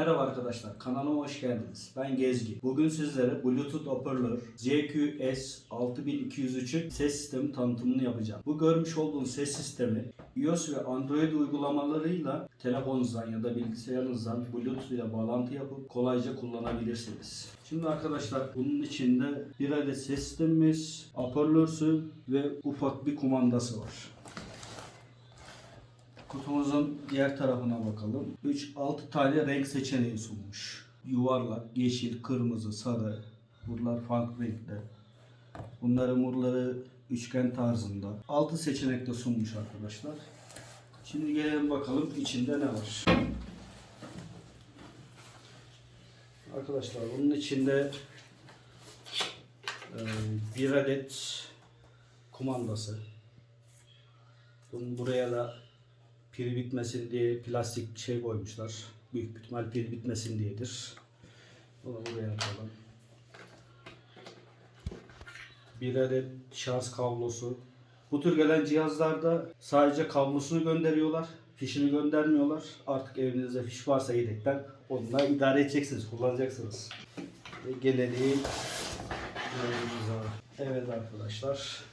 Merhaba arkadaşlar, kanalıma hoş geldiniz. Ben Gezgi. Bugün sizlere Bluetooth hoparlör ZQS 6203'ün ses sistemi tanıtımını yapacağım. Bu görmüş olduğunuz ses sistemi iOS ve Android uygulamalarıyla telefonunuzdan ya da bilgisayarınızdan Bluetooth ile bağlantı yapıp kolayca kullanabilirsiniz. Şimdi arkadaşlar bunun içinde bir adet ses sistemimiz, hoparlörsü ve ufak bir kumandası var. Kutumuzun diğer tarafına bakalım. 3-6 tane renk seçeneği sunmuş. Yuvarlak, yeşil, kırmızı, sarı. Buralar farklı renkte. Bunları murları üçgen tarzında. 6 seçenek de sunmuş arkadaşlar. Şimdi gelelim bakalım içinde ne var. Arkadaşlar bunun içinde e, bir adet kumandası. Bunun buraya da pil bitmesin diye plastik şey koymuşlar. Büyük ihtimal pil bitmesin diyedir. Bunu buraya atalım. Bir adet şarj kablosu. Bu tür gelen cihazlarda sadece kablosunu gönderiyorlar. Fişini göndermiyorlar. Artık evinizde fiş varsa yedekten onunla idare edeceksiniz, kullanacaksınız. Ve gelelim. Evet arkadaşlar.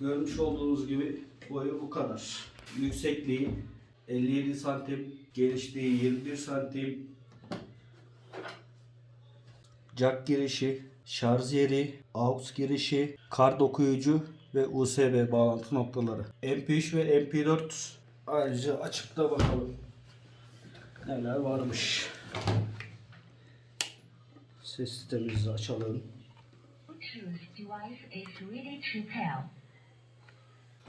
Görmüş olduğunuz gibi boyu bu kadar. Yüksekliği 57 santim, genişliği 21 santim. Jack girişi, şarj yeri, aux girişi, kart okuyucu ve USB bağlantı noktaları. MP3 ve MP4 ayrıca açıkta bakalım neler varmış. Ses sistemimizi açalım.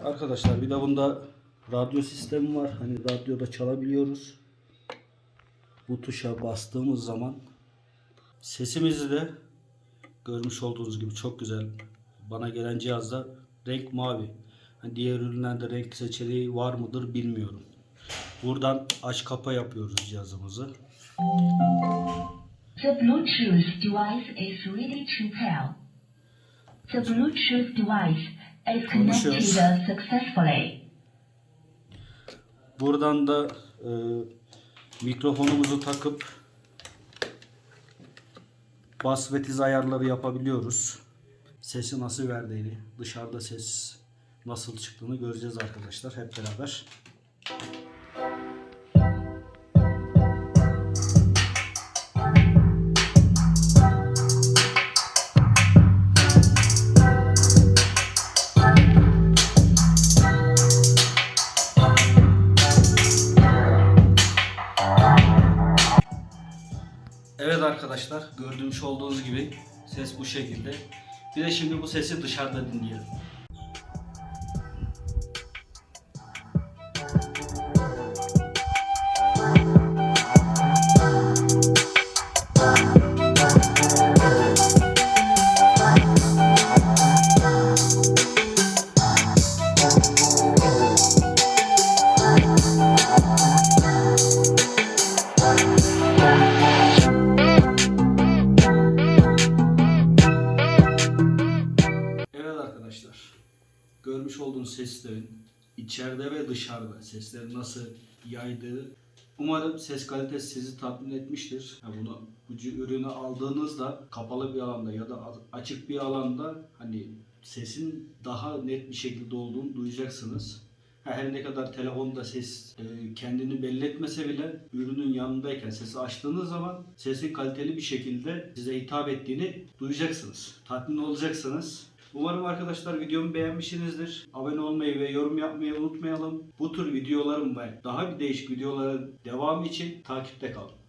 Arkadaşlar bir de bunda radyo sistemi var. Hani radyoda çalabiliyoruz. Bu tuşa bastığımız zaman sesimizi de görmüş olduğunuz gibi çok güzel. Bana gelen cihazda renk mavi. Hani diğer ürünlerde renk seçeneği var mıdır bilmiyorum. Buradan aç kapa yapıyoruz cihazımızı. The Bluetooth device is ready to pair. The Bluetooth device is connected successfully. Buradan da e, mikrofonumuzu takıp bas ve tiz ayarları yapabiliyoruz. Sesi nasıl verdiğini, dışarıda ses nasıl çıktığını göreceğiz arkadaşlar hep beraber. Evet arkadaşlar gördüğünüz olduğunuz gibi ses bu şekilde. Bir de şimdi bu sesi dışarıda dinleyelim. Görmüş olduğunuz seslerin içeride ve dışarıda sesleri nasıl yaydığı Umarım ses kalitesi sizi tatmin etmiştir. Ya bunu bu ürünü aldığınızda kapalı bir alanda ya da açık bir alanda hani sesin daha net bir şekilde olduğunu duyacaksınız. Her ne kadar telefonda ses e, kendini belli etmese bile ürünün yanındayken sesi açtığınız zaman sesin kaliteli bir şekilde size hitap ettiğini duyacaksınız. Tatmin olacaksınız. Umarım arkadaşlar videomu beğenmişsinizdir. Abone olmayı ve yorum yapmayı unutmayalım. Bu tür videolarım ve daha bir değişik videoların devamı için takipte kalın.